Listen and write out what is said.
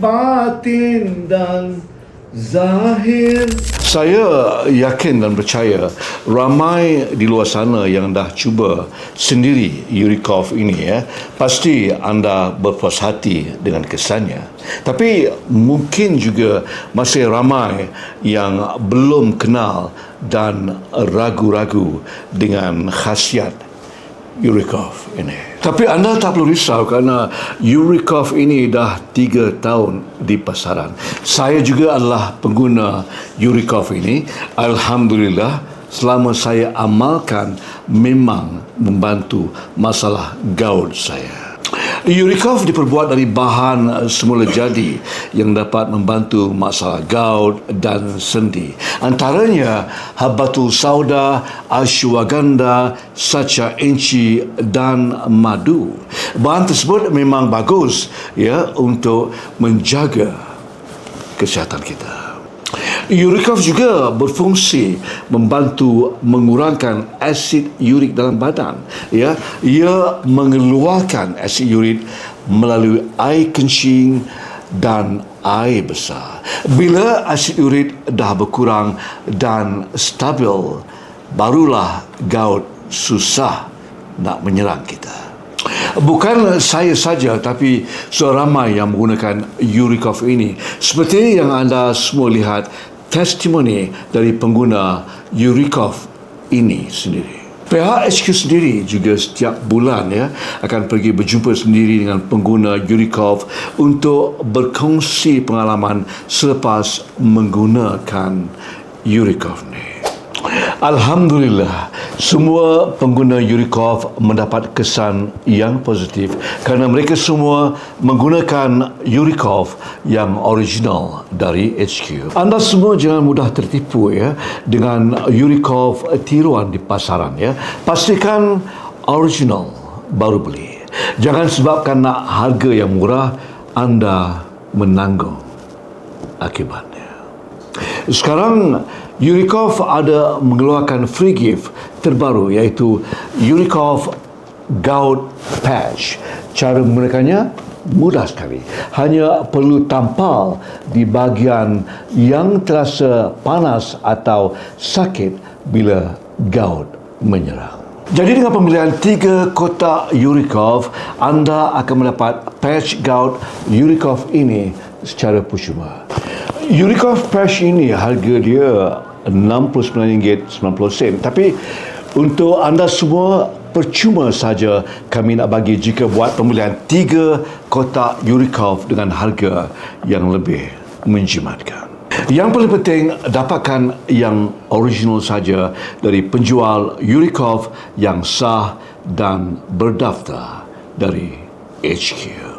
batin dan zahir. Saya yakin dan percaya ramai di luar sana yang dah cuba sendiri Urikov ini ya. Pasti anda berpuas hati dengan kesannya. Tapi mungkin juga masih ramai yang belum kenal dan ragu-ragu dengan khasiat Urikov ini. Tapi anda tak perlu risau kerana Urikov ini dah tiga tahun di pasaran. Saya juga adalah pengguna Urikov ini. Alhamdulillah, selama saya amalkan memang membantu masalah gaul saya. Urikov diperbuat dari bahan semula jadi yang dapat membantu masalah gout dan sendi. Antaranya habatul sauda, ashwagandha, sacha enci dan madu. Bahan tersebut memang bagus ya untuk menjaga kesihatan kita. Urikov juga berfungsi membantu mengurangkan asid urik dalam badan. Ya, ia mengeluarkan asid urik melalui air kencing dan air besar. Bila asid urik dah berkurang dan stabil, barulah gout susah nak menyerang kita. Bukan saya saja tapi seramai yang menggunakan Urikov ini. Seperti yang anda semua lihat testimoni dari pengguna Urikov ini sendiri. HQ sendiri juga setiap bulan ya akan pergi berjumpa sendiri dengan pengguna Urikov untuk berkongsi pengalaman selepas menggunakan Urikov ni. Alhamdulillah, semua pengguna Urikov mendapat kesan yang positif kerana mereka semua menggunakan Urikov yang original dari HQ. Anda semua jangan mudah tertipu ya dengan Urikov tiruan di pasaran ya. Pastikan original baru beli. Jangan sebabkan nak harga yang murah anda menanggung akibatnya. Sekarang Urikov ada mengeluarkan free gift terbaru iaitu Urikov Gout Patch. Cara menggunakannya mudah sekali. Hanya perlu tampal di bahagian yang terasa panas atau sakit bila gout menyerang. Jadi dengan pembelian tiga kotak Urikov, anda akan mendapat patch gout Urikov ini secara percuma. Urikov patch ini harga dia RM69.90 tapi untuk anda semua percuma saja kami nak bagi jika buat pembelian tiga kotak Urikov dengan harga yang lebih menjimatkan. Yang paling penting dapatkan yang original saja dari penjual Urikov yang sah dan berdaftar dari HQ.